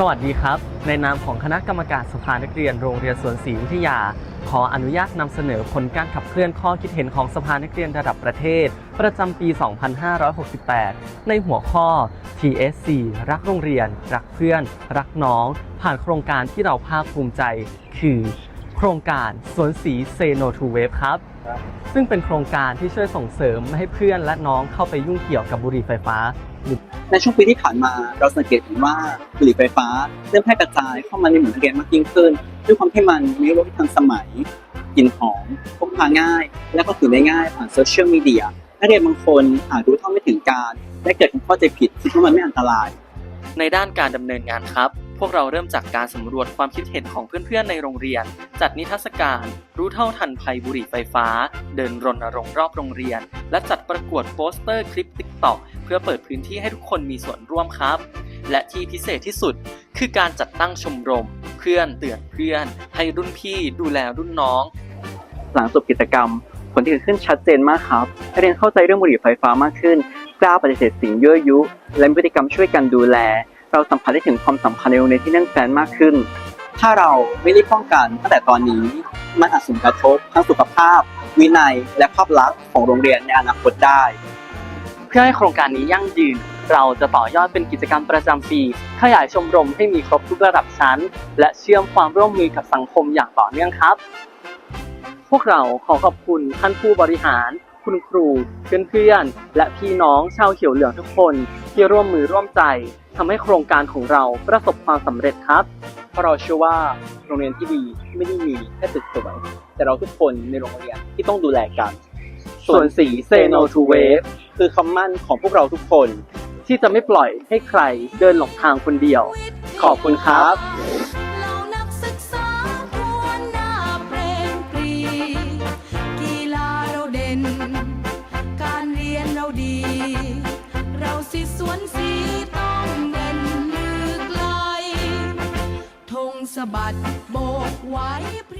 สวัสดีครับ ในนามของคณะกรรมการสภานักเรียนโรงเรียนสวนศรีวิทยา ขออนุญาตนำเสนอผลการขับเคลื่อนข้อคิดเห็นของสภานักเรียนระดับประเทศ ประจำปี 2568 ในหัวข้อ TSC รักโรงเรียน รักเพื่อน รักน้อง ผ่านโครงการที่เราภาคภูมิใจ คือ โครงการสวนสีเซโนทูเวฟครับซึ่งเป็นโครงการที่ช่วยส่งเสริมให้เพื่อนและน้องเข้าไปยุ่งเกี่ยวกับบุหรี่ไฟฟ้า ในช่วงปีที่ผ่านมาเราสังเกตเห็นว่าบุหรี่ไฟฟ้าเริ่มแพร่กระจายเข้ามาในหมู่นักเรียนมากยิ่งขึ้น ด้วยความที่มันมีรสที่ทันสมัยกลิ่นหอมพกพาง่าย และก็ถือได้ง่ายผ่านโซเชียลมีเดียนักเรียนบางคนอาจรู้เท่าไม่ถึงการ และเกิดความเข้าใจผิดคิดว่ามันไม่อันตราย ในด้านการดำเนินงานครับ พวกเราเริ่มจากการสำรวจความคิดเห็นของเพื่อนๆในโรงเรียน จัดนิทรรศการ รู้เท่าทันภัยบุหรี่ไฟฟ้า เดินรณรงค์รอบโรงเรียน และจัดประกวดโปสเตอร์คลิป TikTok เพื่อเปิดพื้นที่ให้ทุกคนมีส่วนร่วมครับ และที่พิเศษที่สุด คือการจัดตั้งชมรม เพื่อนเตือนเพื่อน ให้รุ่นพี่ดูแลรุ่นน้อง หลังจบกิจกรรม ผลที่เกิดขึ้นชัดเจนมากครับนักเรียนเข้าใจเรื่องบุหรี่ไฟฟ้ามากขึ้นกล้าปฏิเสธสิ่งยั่วยุ และมีพฤติกรรมช่วยกันดูแล เราสัมผัสได้ถึงความสัมพันธ์ในโรงเรียนที่แน่นแฟนมากขึ้น ถ้าเราไม่รีบป้องกันตั้งแต่ตอนนี้ มันอาจส่งผลกระทบทั้งสุขภาพ วินัย และภาพลักษณ์ของโรงเรียนในอนาคตได้ เพื่อให้โครงการนี้ยั่งยืน เราจะต่อยอดเป็นกิจกรรมประจำปี ขยายชมรมให้มีครบทุกระดับชั้น และเชื่อมความร่วมมือกับสังคมอย่างต่อเนื่องครับ พวกเราขอขอบคุณท่านผู้บริหาร คุณครู เพื่อนๆ และพี่น้องชาวเขียวเหลืองทุกคน ที่ร่วมมือร่วมใจทำให้โครงการของเราประสบความสำเร็จครับ เพราะเราเชื่อว่าโรงเรียนที่ดีไม่ได้มีแค่ตึกสวยแต่เราทุกคนในโรงเรียนที่ต้องดูแลกัน ส่วนสี Say No to Wave คือคำมั่นของพวกเราทุกคน ที่จะไม่ปล่อยให้ใครเดินหลงทางคนเดียว ขอบคุณครับการเรียนเราดี เราสิสวนสีต้องเด่นลือไกลธงสะบัดโบกไว้พ